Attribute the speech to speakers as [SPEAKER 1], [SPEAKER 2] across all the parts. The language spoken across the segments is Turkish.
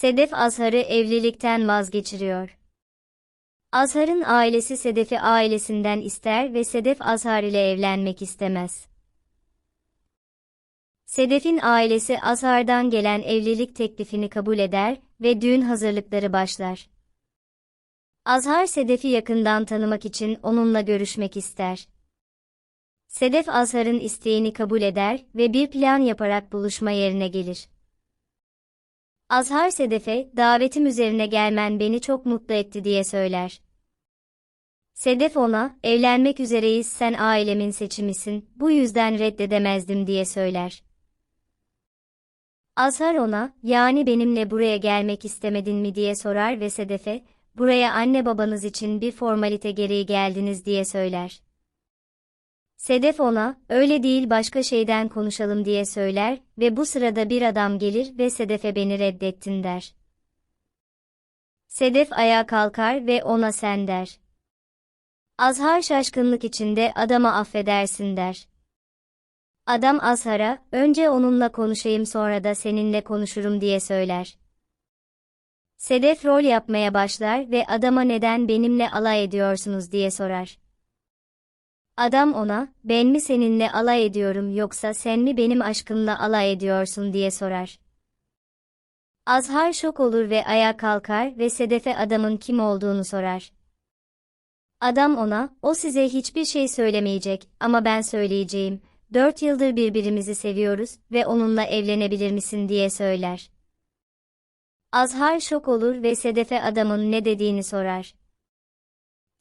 [SPEAKER 1] Sedef Azhar'ı evlilikten vazgeçiriyor. Azhar'ın ailesi Sedef'i ailesinden ister ve Sedef Azhar ile evlenmek istemez. Sedef'in ailesi Azhar'dan gelen evlilik teklifini kabul eder ve düğün hazırlıkları başlar. Azhar Sedef'i yakından tanımak için onunla görüşmek ister. Sedef Azhar'ın isteğini kabul eder ve bir plan yaparak buluşma yerine gelir. Azhar Sedef'e, davetim üzerine gelmen beni çok mutlu etti diye söyler. Sedef ona, evlenmek üzereyiz sen ailemin seçimisin, bu yüzden reddedemezdim diye söyler. Azhar ona, yani benimle buraya gelmek istemedin mi diye sorar ve Sedef'e, buraya anne babanız için bir formalite gereği geldiniz diye söyler. Sedef ona, öyle değil başka şeyden konuşalım diye söyler ve bu sırada bir adam gelir ve Sedef'e beni reddettin der. Sedef ayağa kalkar ve ona sen der. Azhar şaşkınlık içinde adama affedersin der. Adam Azhar'a, önce onunla konuşayım sonra da seninle konuşurum diye söyler. Sedef rol yapmaya başlar ve adama neden benimle alay ediyorsunuz diye sorar. Adam ona, ben mi seninle alay ediyorum yoksa sen mi benim aşkımla alay ediyorsun diye sorar. Azhar şok olur ve ayağa kalkar ve Sedef'e adamın kim olduğunu sorar. Adam ona, o size hiçbir şey söylemeyecek ama ben söyleyeceğim, dört yıldır birbirimizi seviyoruz ve onunla evlenebilir misin diye söyler. Azhar şok olur ve Sedef'e adamın ne dediğini sorar.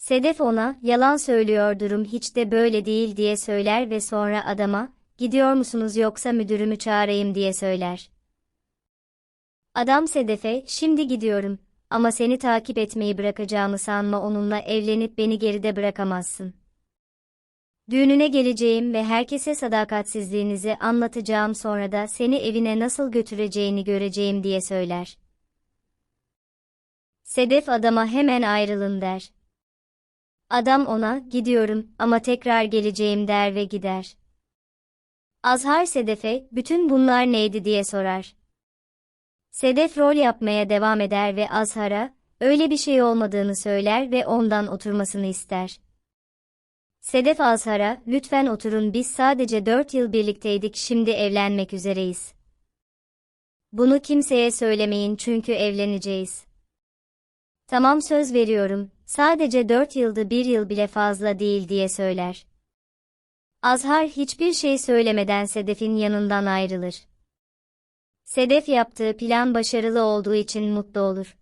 [SPEAKER 1] Sedef ona, yalan söylüyor durum hiç de böyle değil diye söyler ve sonra adama, gidiyor musunuz yoksa müdürümü çağırayım diye söyler. Adam Sedef'e, şimdi gidiyorum ama seni takip etmeyi bırakacağımı sanma onunla evlenip beni geride bırakamazsın. Düğününe geleceğim ve herkese sadakatsizliğinizi anlatacağım sonra da seni evine nasıl götüreceğini göreceğim diye söyler. Sedef adama hemen ayrılın der. Adam ona, gidiyorum ama tekrar geleceğim der ve gider. Azhar Sedef'e, bütün bunlar neydi diye sorar. Sedef rol yapmaya devam eder ve Azhar'a, öyle bir şey olmadığını söyler ve ondan oturmasını ister. Sedef Azhar'a, lütfen oturun biz sadece dört yıl birlikteydik şimdi evlenmek üzereyiz. Bunu kimseye söylemeyin çünkü evleneceğiz. Tamam söz veriyorum, sadece dört yılda bir yıl bile fazla değil diye söyler. Azhar hiçbir şey söylemeden Sedef'in yanından ayrılır. Sedef yaptığı plan başarılı olduğu için mutlu olur.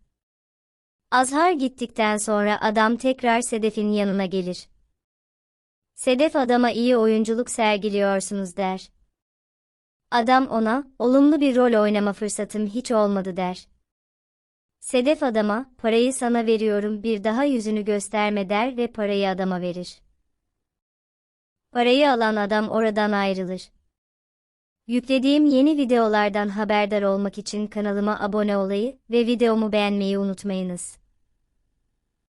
[SPEAKER 1] Azhar gittikten sonra adam tekrar Sedef'in yanına gelir. Sedef adama iyi oyunculuk sergiliyorsunuz der. Adam ona, olumlu bir rol oynama fırsatım hiç olmadı der. Sedef adama, parayı sana veriyorum bir daha yüzünü gösterme der ve parayı adama verir. Parayı alan adam oradan ayrılır. Yüklediğim yeni videolardan haberdar olmak için kanalıma abone olayı ve videomu beğenmeyi unutmayınız.